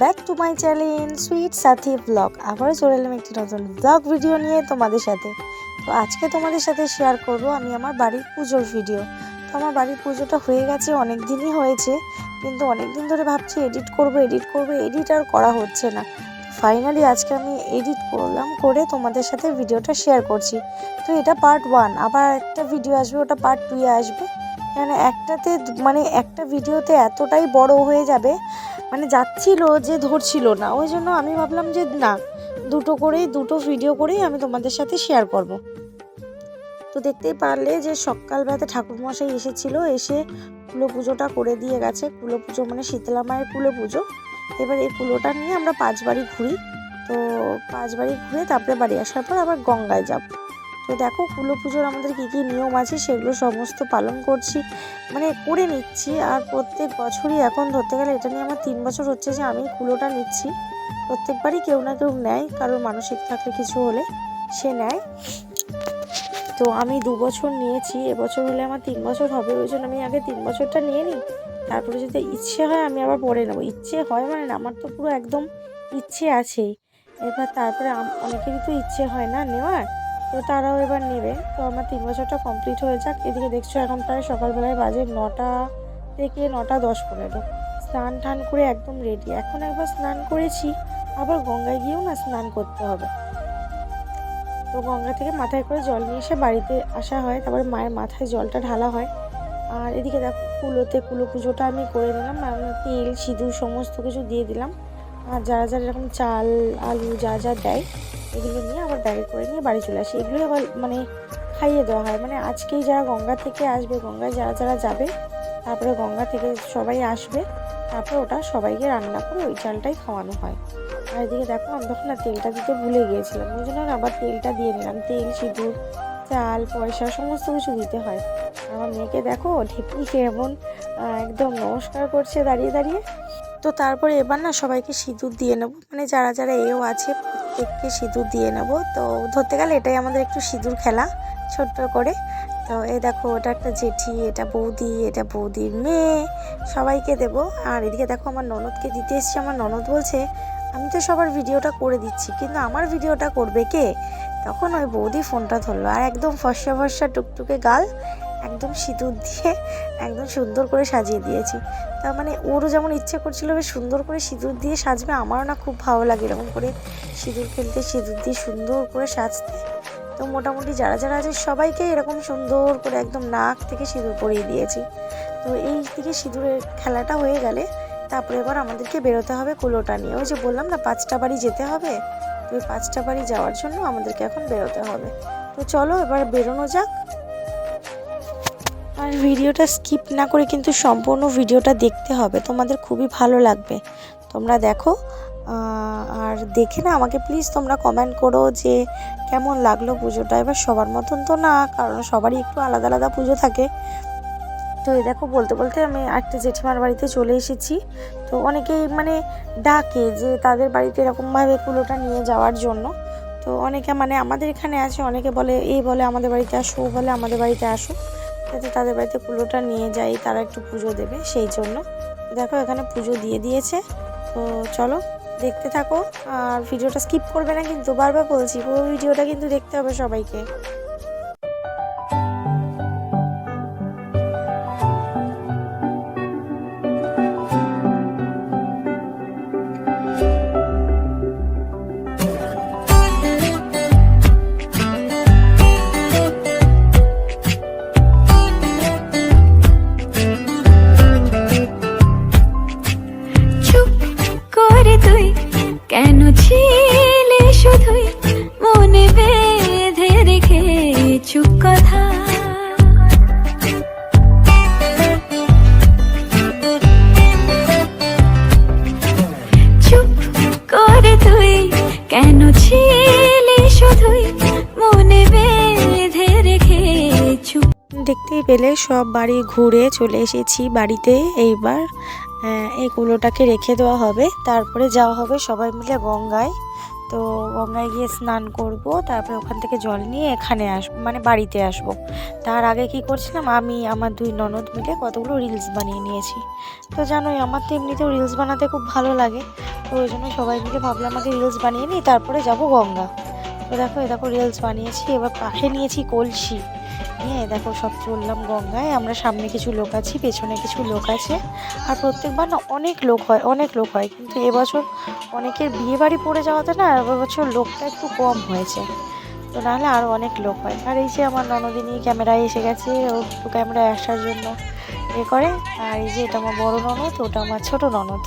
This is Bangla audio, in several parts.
Back to my channel sweet Sathi vlog আবারও চলে এলাম একটি নতুন ব্লগ ভিডিও নিয়ে তোমাদের সাথে। তো আজকে তোমাদের সাথে শেয়ার করব আমি আমার বাড়ির পুজোর ভিডিও তো আমার বাড়ির পুজোটা হয়ে গেছে অনেক দিনই হয়েছে, কিন্তু অনেক দিন ধরে ভাবছি এডিট করব এডিট করব এডিট আর করা হচ্ছে না। ফাইনালি আজকে আমি এডিট করলাম, করে তোমাদের সাথে ভিডিওটা শেয়ার করছি। তো এটা পার্ট ওয়ান আবার একটা ভিডিও আসবে, ওটা পার্ট টুয়ে আসবে। মানে একটাতে মানে একটা ভিডিওতে এতটাই বড় হয়ে যাবে মানে যাচ্ছিল যে ধরছিল না। ওই জন্য আমি ভাবলাম যে না, দুটো করেই, দুটো ভিডিও করেই আমি তোমাদের সাথে শেয়ার করব। তো দেখতেই পারলে যে সকালবেলাতে ঠাকুরমশাই এসেছিল, এসে কুলো পুজোটা করে দিয়ে গেছে। কুলো পুজো মানে শীতলা মায়ের কুলো পুজো এবার এই কুলোটা নিয়ে আমরা পাঁচ বাড়ি ঘুরি। তো পাঁচ বাড়ি ঘুরে তারপরে বাড়ি আসার পর আবার গঙ্গায় যাব। তো দেখো কুলো পুজোর আমাদের কী কী নিয়ম আছে সেগুলো সমস্ত পালন করছি মানে করে নিচ্ছি। আর প্রত্যেক বছরই এখন ধরতে গেলে এটা নিয়ে আমার তিন বছর হচ্ছে যে আমি কুলোটা নিচ্ছি। প্রত্যেকবারই কেউ না কেউ নেয়, কারোর মানসিক থাকলে কিছু হলে সে নেয়। তো আমি দু বছর নিয়েছি, এবছর হলে আমার তিন বছর হবে, ওই জন্য আমি আগে তিন বছরটা নিয়ে নিই। তারপরে যদি ইচ্ছে হয় আমি আবার পরে নেব। ইচ্ছে হয় মানে না, আমার তো পুরো একদম ইচ্ছে আছেই এবার তারপরে অনেকেরই তো ইচ্ছে হয় না নেওয়ার। তো তারাও এবার নেবে। তো আমার তিন বছরটা কমপ্লিট হয়ে যাক। এদিকে দেখছ এখন প্রায় সকালবেলায় বাজে নটা থেকে নটা দশ পনেরো। স্নান টান করে একদম রেডি এখন একবার স্নান করেছি, আবার গঙ্গায় গিয়েও না স্নান করতে হবে। তো গঙ্গা থেকে মাথায় করে জল নিয়ে এসে বাড়িতে আসা হয়। তারপরে মায়ের মাথায় জলটা ঢালা হয়। আর এদিকে দেখো কুলোতে কুলো পুজোটা আমি করে নিলাম। আমি তেল, সিঁদুর সমস্ত কিছু দিয়ে দিলাম। আর যারা যারা এরকম চাল, আলু যা যা দেয় এগুলো নিয়ে আবার ব্যাগে করে নিয়ে বাড়ি চলে আসি। এগুলো আবার মানে খাইয়ে দেওয়া হয়। মানে আজকেই যারা গঙ্গা থেকে আসবে, গঙ্গায় যারা যারা যাবে, তারপরে গঙ্গা থেকে সবাই আসবে, তারপর ওটা সবাইকে রান্না করে ওই চালটাই খাওয়ানো হয়। আর এদিকে দেখো, আমি তখন না তেলটা দিতে ভুলে গিয়েছিলাম। ওই জন্য আবার তেলটা দিয়ে নিলাম। তেল, সিঁদুর, চাল, পয়সা, সমস্ত কিছু দিতে হয়। আমার মেয়েকে দেখো, ঢিপি কেমন একদম নমস্কার করছে দাঁড়িয়ে দাঁড়িয়ে। তো তারপরে এবার না সবাইকে সিঁদুর দিয়ে নেব। মানে যারা যারা এও আছে প্রত্যেককে সিঁদুর দিয়ে নেব। তো ধরতে গেলে এটাই আমাদের একটু সিঁদুর খেলা, ছোট্ট করে। তো এই দেখো, ওটা একটা জেঠি, এটা বৌদি, এটা বৌদির মেয়ে, সবাইকে দেবো। আর এদিকে দেখো, আমার ননদকে দিতে এসেছি। আমার ননদ বলছে, আমি তো সবার ভিডিওটা করে দিচ্ছি, কিন্তু আমার ভিডিওটা করবে কে? তখন ওই বৌদি ফোনটা ধরলো, আর একদম ফর্সা ফর্সা টুকটুকে গাল। একদম সিঁদুর দিয়ে একদম সুন্দর করে সাজিয়ে দিয়েছি। তার মানে ওরও যেমন ইচ্ছে করছিল বেশ সুন্দর করে সিঁদুর দিয়ে সাজবে, আমারও না খুব ভালো লাগে এরকম করে সিঁদুর খেলতে সিঁদুর দিয়ে সুন্দর করে সাজতে। তো মোটামুটি যারা যারা আছে সবাইকে এরকম সুন্দর করে একদম নাক থেকে সিঁদুর পরিয়ে দিয়েছি। তো এই দিকে সিঁদুরের খেলাটা হয়ে গেলে তারপরে এবার আমাদেরকে বেরোতে হবে কুলোটা নিয়ে। ওই যে বললাম না, পাঁচটা বাড়ি যেতে হবে, তো ওই পাঁচটা বাড়ি যাওয়ার জন্য আমাদেরকে এখন বেরোতে হবে। তো চলো এবার বেরোনো যাক। আর ভিডিওটা স্কিপ না করে কিন্তু সম্পূর্ণ ভিডিওটা দেখতে হবে। তোমাদের খুবই ভালো লাগবে। তোমরা দেখো আর দেখে না আমাকে প্লিজ তোমরা কমেন্ট করো যে কেমন লাগল পুজোটা। এবার সবার মতন তো না, কারণ সবারই একটু আলাদা আলাদা পুজো থাকে। তো এই দেখো, বলতে বলতে আমি একটা জেঠিমার বাড়িতে চলে এসেছি। তো অনেকেই মানে ডাকে যে তাদের বাড়িতে এরকমভাবে কুলোটা নিয়ে যাওয়ার জন্য। তো অনেকে মানে আমাদের এখানে আছে, অনেকে বলে এই বলে আমাদের বাড়িতে আসো বলে আমাদের বাড়িতে আসো। যাতে তাদের বাড়িতে কুলোটা নিয়ে যাই তারা একটু পুজো দেবে সেই জন্য। দেখো, এখানে পুজো দিয়ে দিয়েছে। তো চলো, দেখতে থাকো। আর ভিডিওটা স্কিপ করবে না, কিন্তু বারবার বলছি, পুরো ভিডিওটা কিন্তু দেখতে হবে সবাইকে। দেখতেই পেলে সব বাড়ি ঘুরে চলে এসেছি বাড়িতে এইবার। এই কুলোটাকে রেখে দেওয়া হবে, তারপরে যাওয়া হবে সবাই মিলে গঙ্গায়। তো গঙ্গায় গিয়ে স্নান করব, তারপরে ওখান থেকে জল নিয়ে এখানে আসব মানে বাড়িতে আসব। তার আগে কি করছিলাম, আমি, আমার দুই ননদ মিলে কতগুলো রিলস বানিয়ে নিয়েছি। তো জানোই, আমার তো এমনিতেও রিলস বানাতে খুব ভালো লাগে। তো ওই জন্য সবাই মিলে ভাবলাম আমাকে রিলস বানিয়ে নিই, তারপরে যাব গঙ্গা। তো দেখো এ দেখো রিলস বানিয়েছি, এবার পাখে নিয়েছি কলসি। নিয়ে দেখো সব চললাম গঙ্গায়, আমরা সামনে কিছু লোক আছি, পেছনে কিছু লোক আছে। আর প্রত্যেকবার না অনেক লোক হয়, অনেক লোক হয়। কিন্তু এবছর অনেকের বিয়ে বাড়ি পড়ে যাওয়াতে না এবছর লোকটা একটু কম হয়েছে। তো নাহলে আরও অনেক লোক হয়। আর এই যে আমার ননদিনী ক্যামেরায় এসে গেছে, ও একটু ক্যামেরায় আসার জন্য এ করে। আর এই যে এটা আমার বড় ননদ, ওটা আমার ছোট ননদ।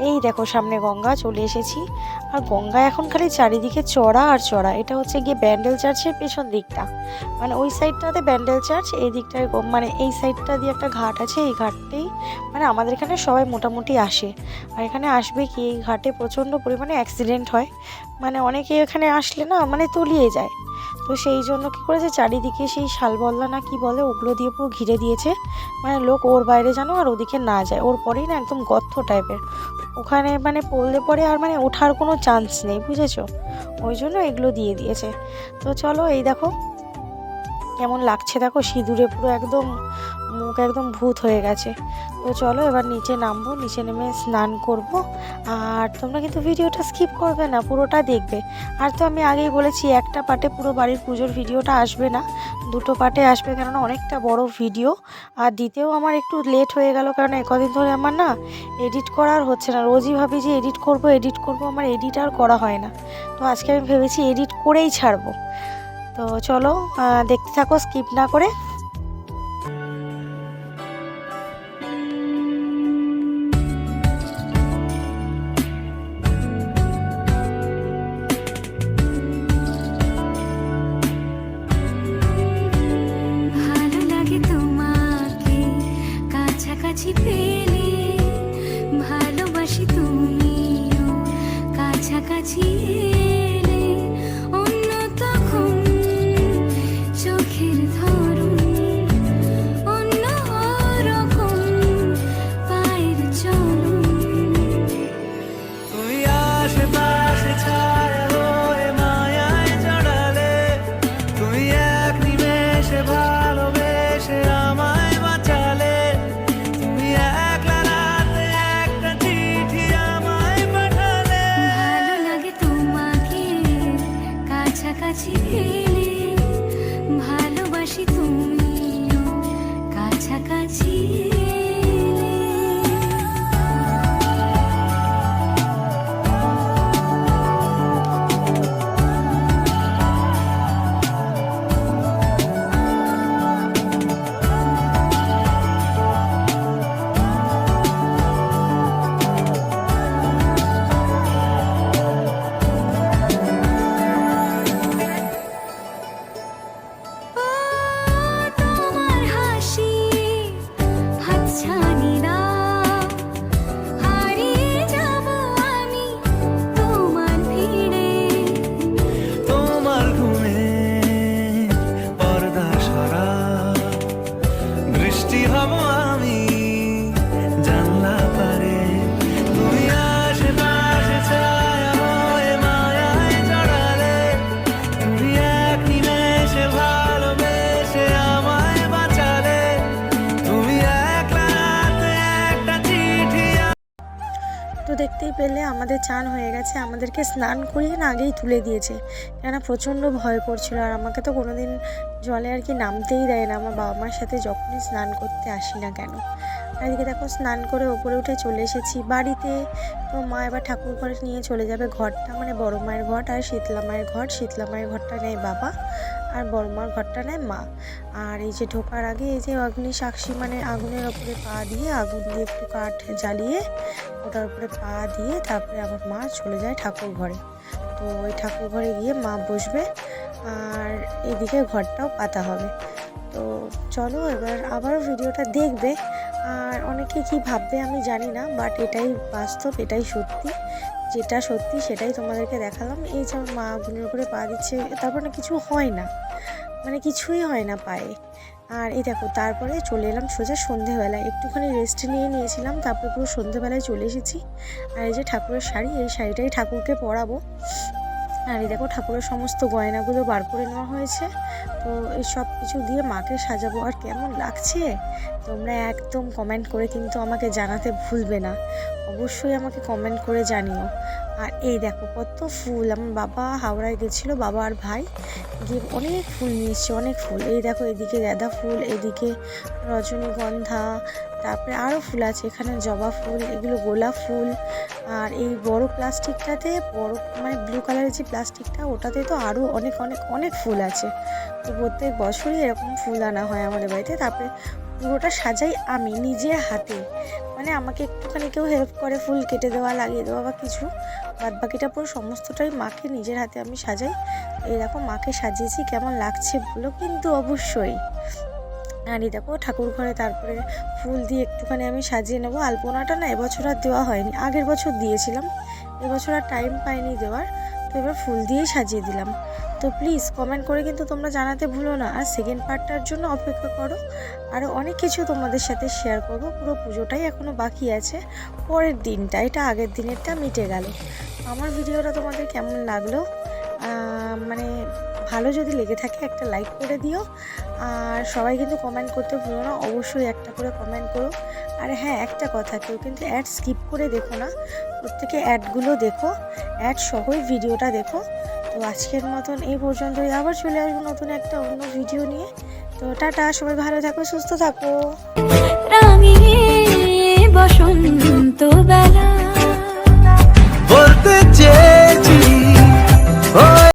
এই দেখো সামনে গঙ্গা, চলে এসেছি। আর গঙ্গা এখন খালি চারিদিকে চড়া আর চড়া। এটা হচ্ছে গিয়ে ব্যান্ডেল চার্চের পেছন দিকটা। মানে ওই সাইডটাতে ব্যান্ডেল চার্চ, এই দিকটায় মানে এই সাইডটা দিয়ে একটা ঘাট আছে, এই ঘাটতেই মানে আমাদের এখানে সবাই মোটামুটি আসে। আর এখানে আসবে কি, এই ঘাটে প্রচণ্ড পরিমাণে অ্যাক্সিডেন্ট হয়। মানে অনেকে এখানে আসলে না মানে তলিয়ে যায়। তো সেই জন্য কী করেছে? চারিদিকে সেই শালবল্লা না কি বলে ওগুলো দিয়ে পুরো ঘিরে দিয়েছে। মানে লোক ওর বাইরে যেন আর ওদিকে না যায়। ওর পরেই না একদম গর্ত টাইপের ওখানে মানে পড়লে পরে আর মানে ওঠার কোনো চান্স নেই, বুঝেছ? ওই জন্য এগুলো দিয়ে দিয়েছে। তো চলো এই দেখো, কেমন লাগছে দেখো সিঁদুরে পুরো একদম মুখ একদম ভূত হয়ে গেছে। তো চলো এবার নিচে নামবো, নিচে নেমে স্নান করব। আর তোমরা কিন্তু ভিডিওটা স্কিপ করবে না, পুরোটা দেখবে। আর তো আমি আগেই বলেছি, একটা পার্টে পুরো বাড়ির পুজোর ভিডিওটা আসবে না। দুটো পার্টে আসবে কেননা অনেকটা বড় ভিডিও। আর দিতেও আমার একটু লেট হয়ে গেল কারণ কদিন ধরে আমার না এডিট করা আর হচ্ছে না। রোজই ভাবি যে এডিট করব এডিট করব, আমার এডিট আর করা হয় না। তো আজকে আমি ভেবেছি এডিট করেই ছাড়বো। তো চলো দেখতে থাকো স্কিপ না করে। শিখে দেখতেই পেলে আমাদের চান হয়ে গেছে। আমাদেরকে স্নান করিয়ে না আগেই তুলে দিয়েছে। কেননা প্রচণ্ড ভয় করছিল। আর আমাকে তো কোনোদিন জলে আর কি নামতেই দেয় না। আমার বাবা মার সাথে যখনই স্নান করতে আসি না কেন। আর এদিকে দেখো, স্নান করে ওপরে উঠে চলে এসেছি। বাড়িতে তো মা এবার ঠাকুর ঘরে নিয়ে চলে যাবে। ঘরটা মানে বড় মায়ের ঘর আর শীতলা মায়ের ঘর। শীতলা মায়ের ঘরটা নেয় বাবা। আর বড় মার ঘরটা নেয় মা। আর এই যে ঢোকার আগে এই যে অগ্নি সাক্ষী মানে আগুনের ওপরে পা দিয়ে আগুন দিয়ে একটু কাঠ জ্বালিয়ে ওটার উপরে পা দিয়ে তারপরে আমার মা চলে যায় ঠাকুর ঘরে। তো ওই ঠাকুর ঘরে গিয়ে মা বসবে আর এদিকে ঘরটাও পাতা হবে। তো চলো এবার আবারও ভিডিওটা দেখবে। আর অনেকে কি ভাববে আমি জানি না বাট এটাই বাস্তব, এটাই সত্যি। যেটা সত্যি সেটাই তোমাদেরকে দেখালাম। এই যে মা আগুনের উপরে পা দিচ্ছে, তারপর না কিছু হয় না। মানে কিছুই হয় না পায়ে। আর এই দেখো, তারপরে চলে এলাম সোজা সন্ধেবেলায়। একটুখানি রেস্ট নিয়ে নিয়েছিলাম, তারপরে পুরো সন্ধেবেলায় চলে এসেছি। আর এই যে ঠাকুরের শাড়ি, এই শাড়িটাই ঠাকুরকে পরাবো। আর এই দেখো ঠাকুরের সমস্ত গয়নাগুলো বার করে নেওয়া হয়েছে। তো এই সব কিছু দিয়ে মাকে সাজাবো। আর কেমন লাগছে? তোমরা একদম কমেন্ট করে কিন্তু আমাকে জানাতে ভুলবে না। অবশ্যই আমাকে কমেন্ট করে জানিও। আর এই দেখো কত ফুল, আমার বাবা হাওড়ায় গেছিল, বাবা আর ভাই গিয়ে অনেক ফুল নিয়ে এসছে, অনেক ফুল। এই দেখো এদিকে গাঁদা ফুল, এদিকে রজনীগন্ধা, তারপরে আরও ফুল আছে, এখানে জবা ফুল, এগুলো গোলাপ ফুল। আর এই বড় প্লাস্টিকটাতে, বড় মানে ব্লু কালারের যে প্লাস্টিকটা, ওটাতে তো আরও অনেক অনেক অনেক ফুল আছে। তো প্রত্যেক বছরই এরকম ফুল আনা হয় আমাদের বাড়িতে। তারপরে পুরোটা সাজাই আমি নিজের হাতে। মানে আমাকে একটুখানি কেউ হেল্প করে, ফুল কেটে দেওয়া, লাগিয়ে দেওয়া বা কিছু। বাদ বাকিটা পুরো সমস্তটাই মাকে নিজের হাতে আমি সাজাই। এরকম মাকে সাজিয়েছি, কেমন লাগছে বলো? কিন্তু অবশ্যই। আর এই দেখো, ঠাকুর ঘরে তারপরে ফুল দিয়ে একটুখানি আমি সাজিয়ে নেব। আলপনাটা না এবছর আর দেওয়া হয়নি, আগের বছর দিয়েছিলাম। এবছর আর টাইম পাইনি দেওয়ার। তো এবার ফুল দিয়েই সাজিয়ে দিলাম। তো প্লিজ কমেন্ট করে কিন্তু তোমরা জানাতে ভুলো না। আর সেকেন্ড পার্টটার জন্য অপেক্ষা করো। আরও অনেক কিছু তোমাদের সাথে শেয়ার করব। পুরো পুজোটাই এখনও বাকি আছে। পরের দিনটা, এটা আগের দিনেরটা মিটে গেল। আমার ভিডিওটা তোমাদের কেমন লাগল? মানে ভালো যদি লেগে থাকে একটা লাইক করে দিও। আর সবাই কিন্তু কমেন্ট করতে ভুলো না, অবশ্যই একটা করে কমেন্ট করো। আর হ্যাঁ একটা কথা, কেউ কিন্তু অ্যাড স্কিপ করে দেখো না। প্রত্যেকে অ্যাডগুলো দেখো অ্যাড সহই ভিডিওটা দেখো। তো আজকের মতন এই পর্যন্তই। আবার চলে আসব নতুন একটা অন্য ভিডিও নিয়ে। তো টাটা, সবাই ভালো থাকো, সুস্থ থাকো। বসন্ত বেলা।